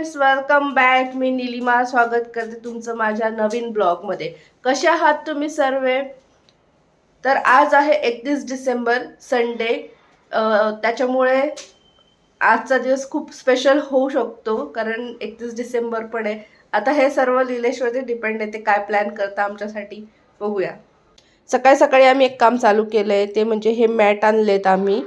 Friends welcome back मी निलिमा स्वागत करते तुमचं माझ्या नवीन ब्लॉगमध्ये कसे आहात तुम्ही सर्व? तर आज आहे एकतीस डिसेंबर संडे त्याच्यामुळे आजचा दिवस खूप स्पेशल होऊ शकतो कारण एकतीस डिसेंबर पण आहे. आता हे सर्व लिलेशवरती डिपेंड आहे ते काय प्लॅन करता आमच्यासाठी बघूया. सकाळी सकाळी आम्ही एक काम चालू केलं आहे ते म्हणजे हे मॅट आणलेत आम्ही.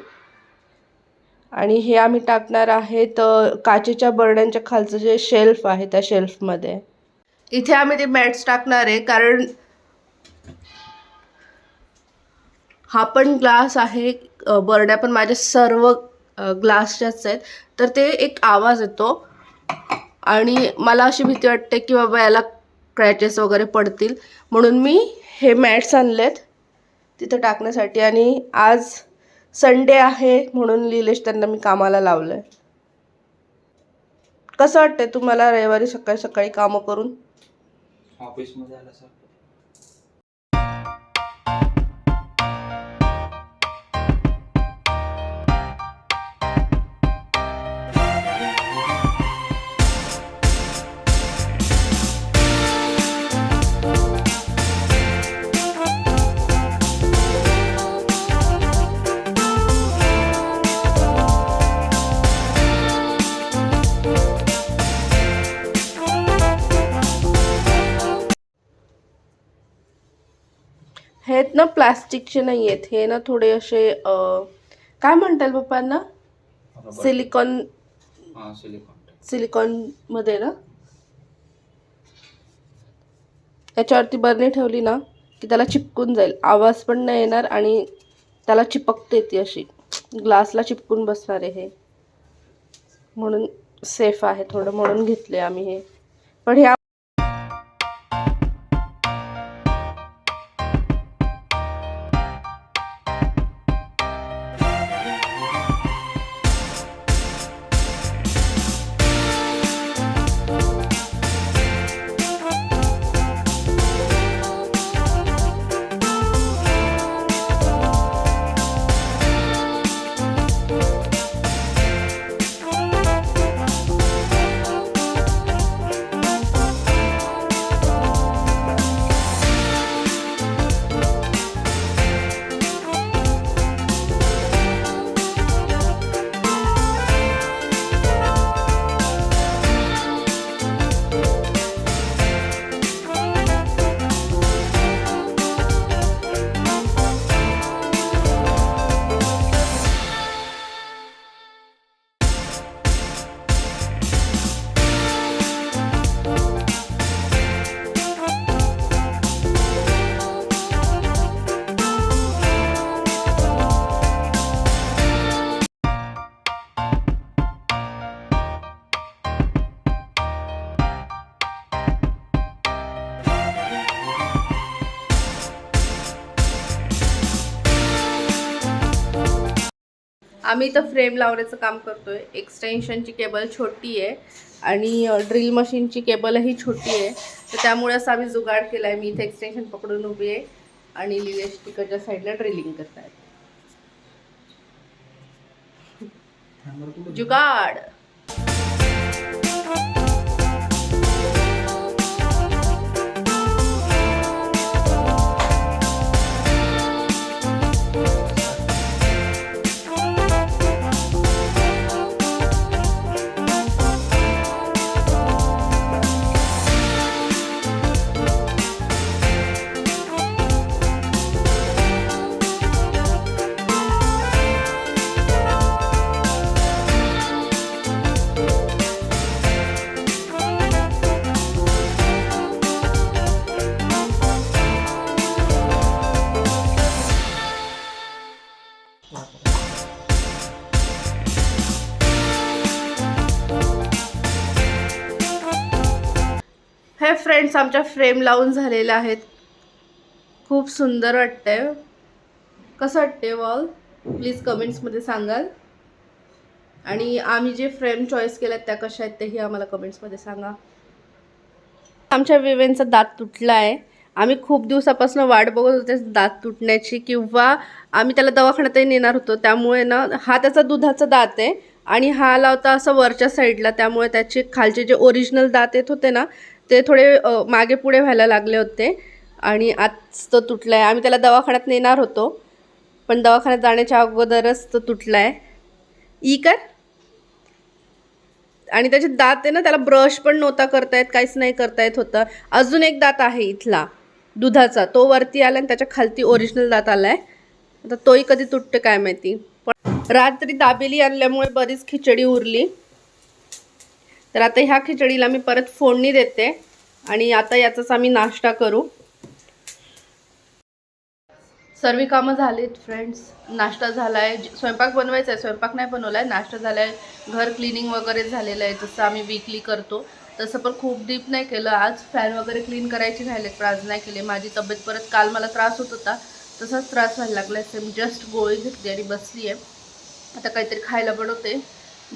आणि हे आम्ही टाकणार आहेत काचेच्या बरण्यांच्या खालचं जे शेल्फ आहे त्या शेल्फमध्ये. इथे आम्ही ते मॅट्स टाकणार आहे कारण हा पण ग्लास आहे अ, बरण्या पण माझ्या सर्व ग्लासच्याच आहेत. तर ते एक आवाज येतो आणि मला अशी भीती वाटते की बाबा याला क्रॅचेस वगैरे पडतील. म्हणून मी हे मॅट्स आणलेत तिथं टाकण्यासाठी आणि आज संडे आहे म्हणून लिहिलेश त्यांना मी कामाला लावलं आहे कसं वाटतंय तुम्हाला रविवारी सकाळी सकाळी कामं करून? ऑफिसमध्ये आला सर. आहेत ना प्लास्टिकचे नाही आहेत हे ना थोडे असे काय म्हणताल पप्पांना? सिलिकॉन हां सिलिकॉन. सिलिकॉनमध्ये ना? याच्यावरती बरणी ठेवली ना की त्याला चिपकून जाईल. आवाज पण नाही येणार आणि त्याला चिपकते ती अशी. ग्लासला चिपकून बसणार आहे हे. म्हणून सेफ आहे थोडं म्हणून घेतले आम्ही हे. पण हे आम्ही इथं फ्रेम लावण्याचं काम करतोय. एक्सटेन्शनची केबल छोटी आहे आणि ड्रिल मशीनची केबलही छोटी आहे. तर त्यामुळे असं आम्ही जुगाड केला आहे मी इथे एक्सटेन्शन पकडून उभी आहे आणि निलेश तिकडच्या साईडला ड्रिलिंग करत आहेत जुगाड! हे फ्रेंड्स आमच्या फ्रेम लावून झालेल्या आहेत. खूप सुंदर वाटतंय. कसं वाटते वॉल प्लीज कमेंट्समध्ये सांगाल. आणि आम्ही जे फ्रेम चॉईस केल्यात त्या कशा आहेत तेही आम्हाला कमेंट्समध्ये सांगा. आमच्या विवेनचा दात तुटला आहे आम्ही खूप दिवसापासून वाट बघत होते दात तुटण्याची किंवा आम्ही त्याला दवाखान्यातही नेणार होतो. त्यामुळे ना हा त्याचा दुधाचा दात आहे आणि हा आला होता असं वरच्या साईडला त्यामुळे त्याचे खालचे जे ओरिजिनल दात येत होते ना ते थोडे मागे पुढे व्हायला लागले होते. आणि आज तो तुटला आहे आम्ही त्याला दवाखान्यात नेणार होतो. पण दवाखान्यात जाण्याच्या अगोदरच तो तुटला आहे ई कर. आणि त्याचे दात आहे ना त्याला ब्रश पण नव्हता करता येत काहीच नाही करता येत होतं. अजून एक दात आहे इथला दुधाचा. तो वरती आला आणि त्याच्या खालती ओरिजिनल दात आलाय. आता तोही कधी तुटते काय माहिती. पण रात्री दाबेली आणल्यामुळे बरीच खिचडी उरली. तर आता ह्या खिचडीला मी परत फोडणी देते आणि आता याचाच आम्ही नाश्ता करू. सर्व कामं झालीत फ्रेंड्स नाश्ता झाला आहे स्वयंपाक बनवायचा आहे स्वयंपाक नाही बनवला आहे नाश्ता झाला आहे घर क्लिनिंग वगैरे झालेलं आहे जसं आम्ही वीकली करतो. तसं पण खूप डीप नाही केलं. आज फॅन वगैरे क्लीन करायची राहिले पण आज नाही केले. माझी तब्येत परत काल मला त्रास होत होता. तसाच त्रास व्हायला लागला आहे मी जस्ट गोळी घेतली आणि बसली आहे आता काहीतरी खायला बनवते.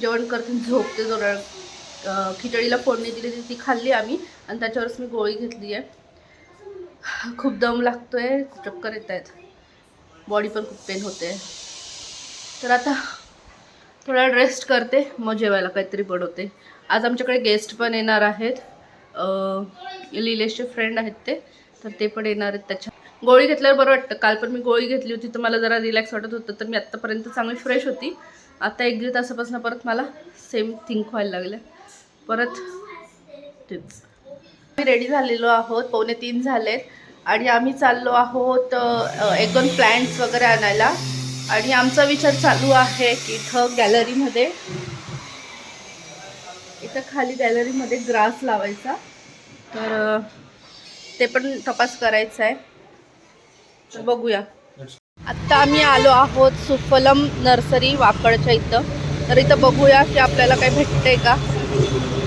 जेवण करते झोपते जोर खिचडीला फोडणी दिली ती- ती खाल्ली आम्ही आणि त्याच्यावरच मी गोळी घेतली आहे. खूप दम लागतो आहे चक्कर येत आहेत. बॉडी पण खूप पेन होते. तर आता थोडा रेस्ट करते मग जेवायला काहीतरी बनवते. आज आमच्याकडे गेस्ट पण येणार आहेत. लिलेशचे फ्रेंड आहेत ते तर ते पण येणार आहेत त्याच्या गोळी घेतल्यावर बरं वाटतं. काल पण मी गोळी घेतली होती तर मला जरा रिलॅक्स वाटत होतं तर मी आत्तापर्यंत चांगली फ्रेश होती. आता एक दीड तासापासून परत मला सेम थिंक व्हायला लागलं परत तेच आम्ही रेडी झालेलो आहोत पावणे तीन झालेत. आणि आम्ही चाललो आहोत एक दोन प्लॅन्ट्स वगैरे आणायला. आणि आमचा विचार चालू आहे की इथं गॅलरीमध्ये इथं खाली गॅलरीमध्ये ग्रास लावायचा. तर ते पण तपास करायचा आहे. तर बघूया. आत्ता आम्ही आलो आहोत सुफलम नर्सरी वाकडच्या इथं. तर इथं बघूया की आपल्याला काही भेटतंय का? Thank you.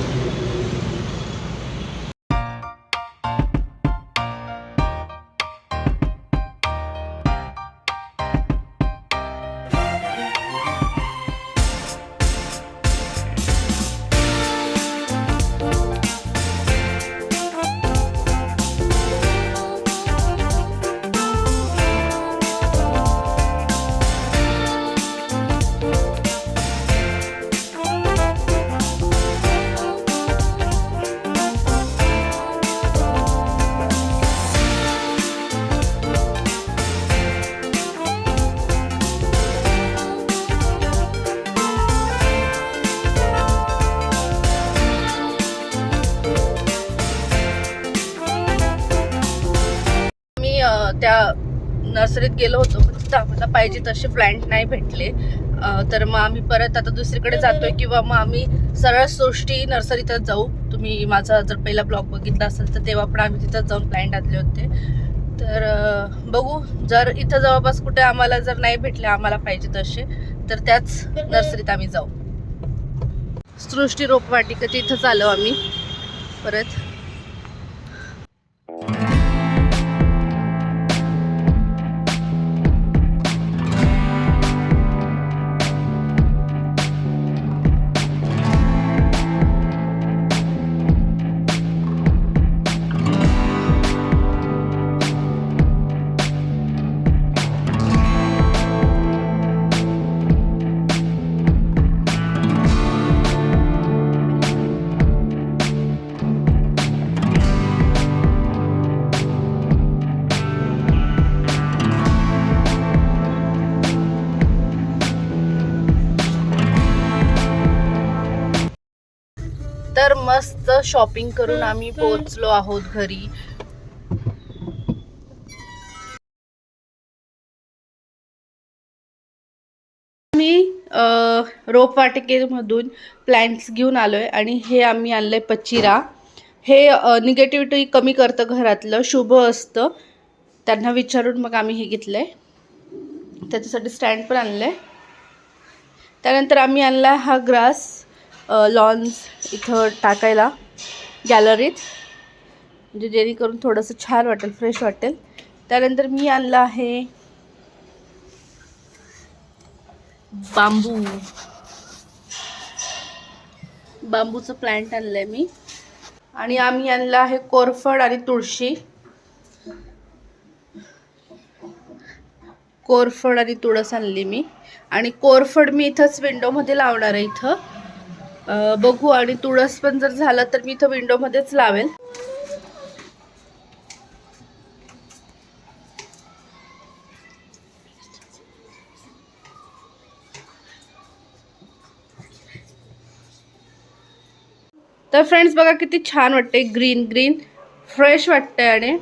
नर्सरीत गेलो होतो पण तिथं आम्हाला पाहिजे तसे प्लांट नाही भेटले. तर मग आम्ही परत आता दुसरीकडे जातोय किंवा मग आम्ही सरळ सृष्टी नर्सरीतच जाऊ. तुम्ही माझा जर पहिला ब्लॉग बघितला असेल तर तेव्हा पण आम्ही तिथं जाऊन प्लांट आणले होते. तर बघू. जर इथं जवळपास कुठे आम्हाला जर नाही भेटले आम्हाला पाहिजे तसे तर त्याच नर्सरीत आम्ही जाऊ. सृष्टी रोपवाटिका तिथं आलो आम्ही. परत मस्त शॉपिंग करून आम्ही पोहोचलो आहोत घरी. मी रोपवाटिकेमधून प्लॅन्ट्स घेऊन आलोय आणि हे आम्ही आणलंय पचिरा. हे निगेटिव्हिटी कमी करतं घरातलं शुभ असतं. त्यांना विचारून मग आम्ही हे घेतलंय. त्याच्यासाठी स्टँड पण आणलंय. त्यानंतर आम्ही आणला हा ग्रास लॉन्स इथं टाकायला गॅलरीत म्हणजे जेणेकरून थोडंसं छान वाटेल फ्रेश वाटेल. त्यानंतर मी आणलं आहे बांबू बांबूचं प्लांट आणलं आहे मी. आणि आम्ही आणलं आहे कोरफड आणि तुळशी. कोरफड आणि तुळस आणली मी. आणि कोरफड मी इथंच विंडोमध्ये लावणार आहे इथं. बघू आणि तुळस पण जर झालं तर मी इथं विंडोमध्येच लावेल तर फ्रेंड्स बघा किती छान वाटते ग्रीन ग्रीन फ्रेश वाटतंय आणि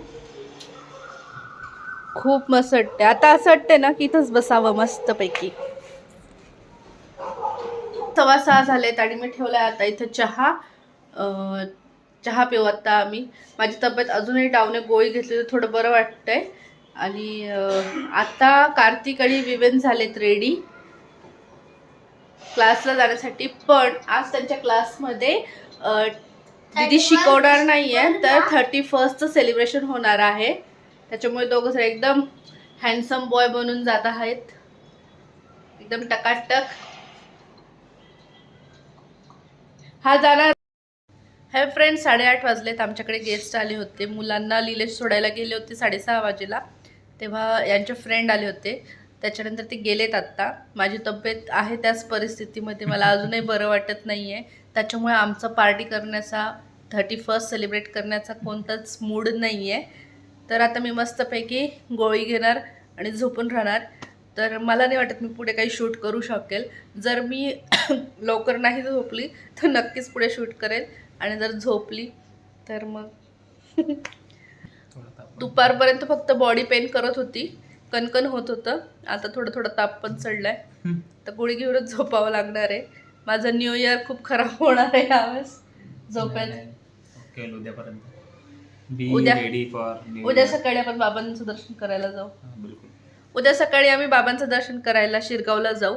खूप मस्त वाटते आता असं वाटतंय ना की इथंच बसावं मस्तपैकी. सव्वा सहा झालेत आणि मी ठेवलाय आता इथं चहा. चहा पिऊ आता आम्ही. माझी तब्येत अजूनही आहे. गोळी घेतली तर थोडं बरं वाटतंय. आणि आता कार्तिक आणि विवेन झालेत रेडी क्लासला जाण्यासाठी. पण आज त्यांच्या क्लासमध्ये दीदी शिकवणार नाहीये. तर थर्टी फर्स्टचं सेलिब्रेशन होणार आहे. त्याच्यामुळे दोघं जण एकदम हँडसम बॉय बनून जात आहेत. एकदम टकाटक. हा जाणार हे फ्रेंड साडेआठ वाजलेत. आमच्याकडे गेस्ट आले होते. मुलांना लिलेश सोडायला गेले होते साडेसहा वाजेला. तेव्हा यांचे फ्रेंड आले होते. त्याच्यानंतर ते गेलेत आत्ता. माझी तब्येत आहे त्याच परिस्थितीमध्ये. मला अजूनही बरं वाटत नाही आहे त्याच्यामुळे आमचं पार्टी करण्याचा थर्टी फर्स्ट सेलिब्रेट करण्याचा कोणताच मूड नाही आहे तर आता मी मस्तपैकी गोळी घेणार आणि झोपून राहणार. तर मला नाही वाटत मी पुढे काही शूट करू शकेल. जर मी लवकर नाही झोपली तर नक्कीच पुढे शूट करेल. आणि जर झोपली तर मग दुपारपर्यंत फक्त बॉडी पेन करत होती. कणकण होत होतं. आता थोडं थोडं ताप पण चढलाय. तर गोळी घेऊनच झोपावं लागणार आहे. माझं न्यू इयर खूप खराब होणार आहे यावेळेस. झोपेल. उद्यापर्यंत. बी उद्या- उद्या सकाळी आपण बाबांचं दर्शन करायला जाऊ. उद्या सकाळी आम्ही बाबांचं दर्शन करायला शिरगावला जाऊ.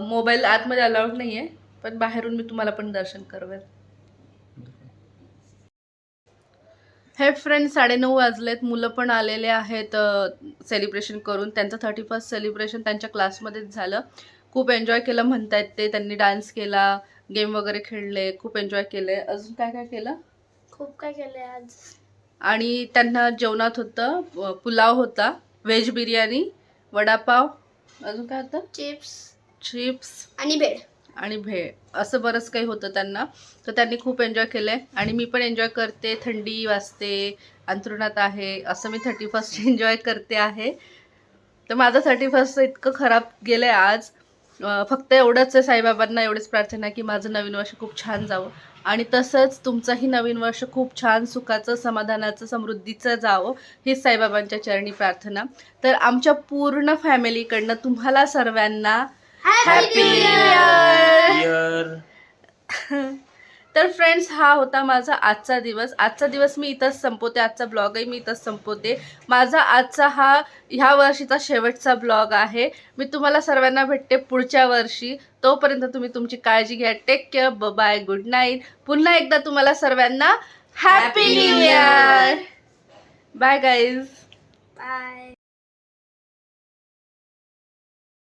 मोबाईल आतमध्ये अलाउड नाही आहे पण बाहेरून मी तुम्हाला पण दर्शन करवेल. हे फ्रेंड साडेनऊ वाजलेत. मुलं पण आलेले आहेत सेलिब्रेशन करून. त्यांचं थर्टी फर्स्ट सेलिब्रेशन त्यांच्या क्लासमध्येच झालं. खूप एन्जॉय केलं म्हणतायत ते. त्यांनी डान्स केला गेम वगैरे खेळले खूप एन्जॉय केले. अजून काय काय केलं? खूप काय केलंय आज? आणि त्यांना जेवणात होतं पुलाव होता व्हेज बिर्याणी वडापाव. अजून काय होतं? चिप्स. चिप्स आणि बेड आणि भेळ. असं बरंच काही होतं त्यांना. तर त्यांनी खूप एन्जॉय केलं आहे आणि मी पण एन्जॉय करते. थंडी वाजते. अंथरुणात आहे. असं मी थर्टी फर्स्ट एन्जॉय करते आहे. तर माझं थर्टी फर्स्ट इतकं खराब गेलं आहे आज फक्त एवढंच आहे साईबाबांना एवढीच प्रार्थना आहे की माझं नवीन वर्ष खूप छान जावं. आणि तसंच तुमचंही नवीन वर्ष खूप छान सुखाचं समाधानाचं समृद्धीचं जावं हीच साईबाबांच्या चरणी प्रार्थना. तर आमच्या पूर्ण फॅमिलीकडनं तुम्हाला सर्वांना हॅपी इयर तर फ्रेंड्स हा होता माझा आजचा दिवस. आजचा दिवस मी इथंच संपवते. आजचा ब्लॉगही मी इथंच संपवते. माझा आजचा हा ह्या वर्षीचा शेवटचा ब्लॉग आहे. मी तुम्हाला सर्वांना भेटते पुढच्या वर्षी. तोपर्यंत तुम्ही तुमची काळजी घ्या. Take care bye good night पुन्हा एकदा तुम्हाला सर्वांना happy new year bye guys bye